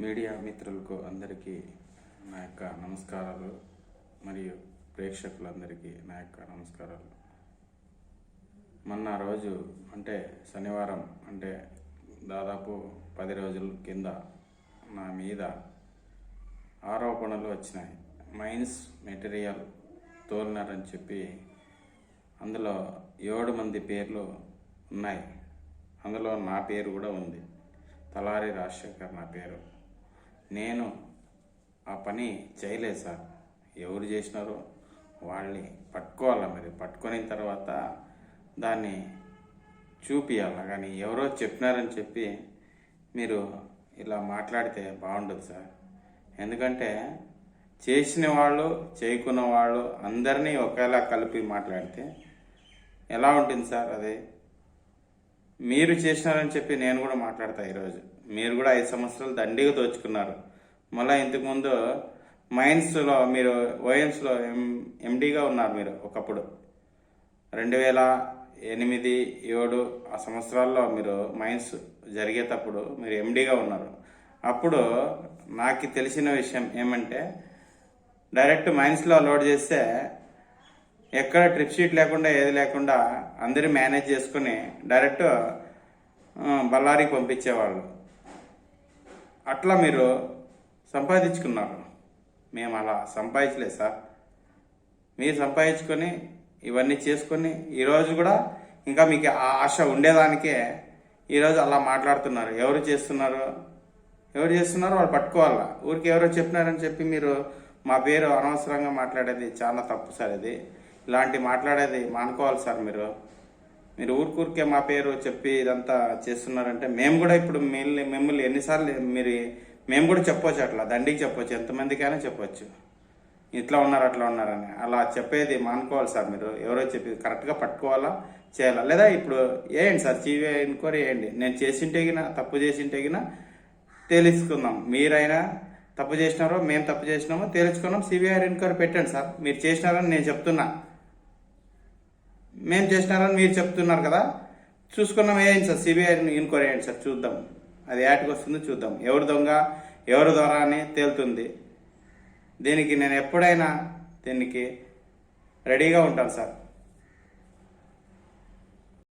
Media మిత్రులకు అందరికీ నా యొక్క నమస్కారాలు మరియు ప్రేక్షకులందరికీ నా యొక్క నమస్కారాలు. మొన్న రోజు అంటే శనివారం అంటే దాదాపు పది రోజుల కింద నా మీద ఆరోపణలు వచ్చినాయి. మైన్స్ మెటీరియల్ తోలినారని చెప్పి అందులో ఏడు మంది పేర్లు ఉన్నాయి. అందులో నా పేరు కూడా ఉంది. తలారి రాజశేఖర్ నా పేరు. నేను ఆ పని చేయలేదు సార్. ఎవరు చేసినారో వాళ్ళని పట్టుకోవాలి మరి? పట్టుకుని తర్వాత దాన్ని చూపియాలి? కానీ ఎవరో చెప్పినారని చెప్పి మీరు ఇలా మాట్లాడితే బాగుండదు సార్. ఎందుకంటే చేసిన వాళ్ళు చేయకున్న వాళ్ళు అందరినీ ఒకేలా కలిపి మాట్లాడితే ఎలా ఉంటుంది సార్ అది? మీరు చేసినారని చెప్పి నేను కూడా మాట్లాడతా ఈరోజు. మీరు కూడా ఐదు సంవత్సరాలు దండిగా దోచుకున్నారు. మళ్ళీ ఇంతకుముందు మైన్స్లో మీరు ఓఎన్స్లో ఎం ఎండీగా ఉన్నారు మీరు ఒకప్పుడు. రెండు వేల ఎనిమిది ఏడు ఆ సంవత్సరాల్లో మీరు మైన్స్ జరిగేటప్పుడు మీరు ఎండీగా ఉన్నారు. అప్పుడు నాకు తెలిసిన విషయం ఏమంటే డైరెక్ట్ మైన్స్లో లోడ్ చేస్తే ఎక్కడ ట్రిప్ షీట్ లేకుండా ఏది లేకుండా అందరూ మేనేజ్ చేసుకుని డైరెక్ట్ బళ్ళారికి పంపించేవాళ్ళు. అట్లా మీరు సంపాదించుకున్నారు. మేము అలా సంపాదించలేదు సార్. మీరు సంపాదించుకొని ఇవన్నీ చేసుకొని ఈరోజు కూడా ఇంకా మీకు ఆ ఆశ ఉండేదానికే ఈరోజు అలా మాట్లాడుతున్నారు. ఎవరు చేస్తున్నారు? ఎవరు చేస్తున్నారో వాళ్ళు పట్టుకోవాలా? ఊరికి ఎవరో చెప్పినారని చెప్పి మీరు మా పేరు అనవసరంగా మాట్లాడేది చాలా తప్పు సార్ ఇది. ఇలాంటి మాట్లాడేది మానుకోవాలి సార్ మీరు. మీరు ఊరికూరికే మా పేరు చెప్పి ఇదంతా చేస్తున్నారంటే మేము కూడా ఇప్పుడు మిమ్మల్ని మిమ్మల్ని ఎన్నిసార్లు మీరు మేము కూడా చెప్పొచ్చు అట్లా దండికి చెప్పొచ్చు ఎంతమందికైనా చెప్పొచ్చు. ఇట్లా ఉన్నారు అట్లా ఉన్నారని. అలా చెప్పేది మానుకోవాలి సార్ మీరు. ఎవరో చెప్పి కరెక్ట్గా పట్టుకోవాలా చేయాలా? లేదా ఇప్పుడు వేయండి సార్ చీవే ఎన్క్వైరీ వేయండి నేను చేసింటేగినా తప్పు చేసింటేగినా తెలుసుకుందాం మీరైనా తప్పు చేసినారో మేము తప్పు చేసినామో తేల్చుకున్నాం. సిబిఐ ఎన్క్వైరీ పెట్టండి సార్. మీరు చేసినారని నేను చెప్తున్నా. మేము చేసినారని మీరు చెప్తున్నారు కదా. చూసుకున్నాం వేయండి సార్? సిబిఐ ఎంక్వైరీ అయ్యండి సార్ చూద్దాం. అది యాటికి వస్తుందో చూద్దాం. ఎవరు దొంగ ఎవరి ద్వారా అని తేలుతుంది. దీనికి నేను ఎప్పుడైనా దీనికి రెడీగా ఉంటాను సార్.